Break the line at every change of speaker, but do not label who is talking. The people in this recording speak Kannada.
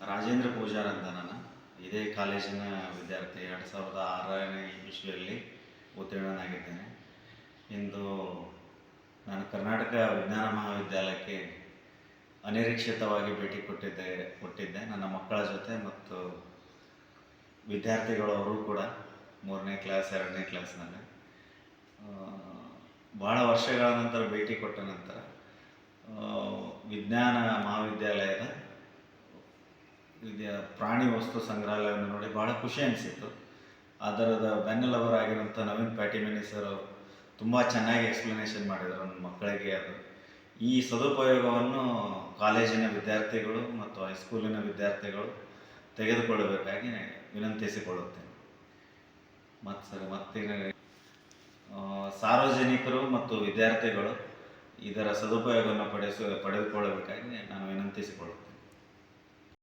ರಾಜೇಂದ್ರ ಪೂಜಾರ್ ಅಂತ ನಾನು. ಇದೇ ಕಾಲೇಜಿನ ವಿದ್ಯಾರ್ಥಿ. ಎರಡು ಸಾವಿರದ ಆರನೇ ಇಸ್ವಿಯಲ್ಲಿ ಉತ್ತೀರ್ಣನಾಗಿದ್ದೇನೆ. ಇಂದು ನಾನು ಕರ್ನಾಟಕ ವಿಜ್ಞಾನ ಮಹಾವಿದ್ಯಾಲಯಕ್ಕೆ ಅನಿರೀಕ್ಷಿತವಾಗಿ ಭೇಟಿ ಕೊಟ್ಟಿದ್ದೆ ಕೊಟ್ಟಿದ್ದೆ. ನನ್ನ ಮಕ್ಕಳ ಜೊತೆ ಮತ್ತು ವಿದ್ಯಾರ್ಥಿಗಳವರು ಕೂಡ ಮೂರನೇ ಕ್ಲಾಸ್ ಎರಡನೇ ಕ್ಲಾಸ್ನಲ್ಲಿ ಭಾಳ ವರ್ಷಗಳ ನಂತರ ಭೇಟಿ ಕೊಟ್ಟ ನಂತರ ವಿಜ್ಞಾನ ಮಹಾವಿದ್ಯಾಲಯದ ವಿದ್ಯಾ ಪ್ರಾಣಿ ವಸ್ತು ಸಂಗ್ರಹಾಲಯವನ್ನು ನೋಡಿ ಬಹಳ ಖುಷಿ ಅನಿಸಿತ್ತು. ಅದರದ ಬೆನ್ನೆಲುಬರಾಗಿರುವಂಥ ನವೀನ್ ಪ್ಯಾಟಿಮಿನಿ ಸರ್ ಅವರು ತುಂಬ ಚೆನ್ನಾಗಿ ಎಕ್ಸ್ಪ್ಲನೇಷನ್ ಮಾಡಿದರು ನನ್ನ ಮಕ್ಕಳಿಗೆ ಅದು. ಈ ಸದುಪಯೋಗವನ್ನು ಕಾಲೇಜಿನ ವಿದ್ಯಾರ್ಥಿಗಳು ಮತ್ತು ಹೈಸ್ಕೂಲಿನ ವಿದ್ಯಾರ್ಥಿಗಳು ತೆಗೆದುಕೊಳ್ಳಬೇಕಾಗಿ ವಿನಂತಿಸಿಕೊಳ್ಳುತ್ತೇನೆ. ಮತ್ತು ಸರ್ ಮತ್ತೆ ಸಾರ್ವಜನಿಕರು ಮತ್ತು ವಿದ್ಯಾರ್ಥಿಗಳು ಇದರ ಸದುಪಯೋಗವನ್ನು ಪಡಿಸ, ಪಡೆದುಕೊಳ್ಳಬೇಕಾಗಿ ನಾನು ವಿನಂತಿಸಿಕೊಳ್ಳುತ್ತೇನೆ.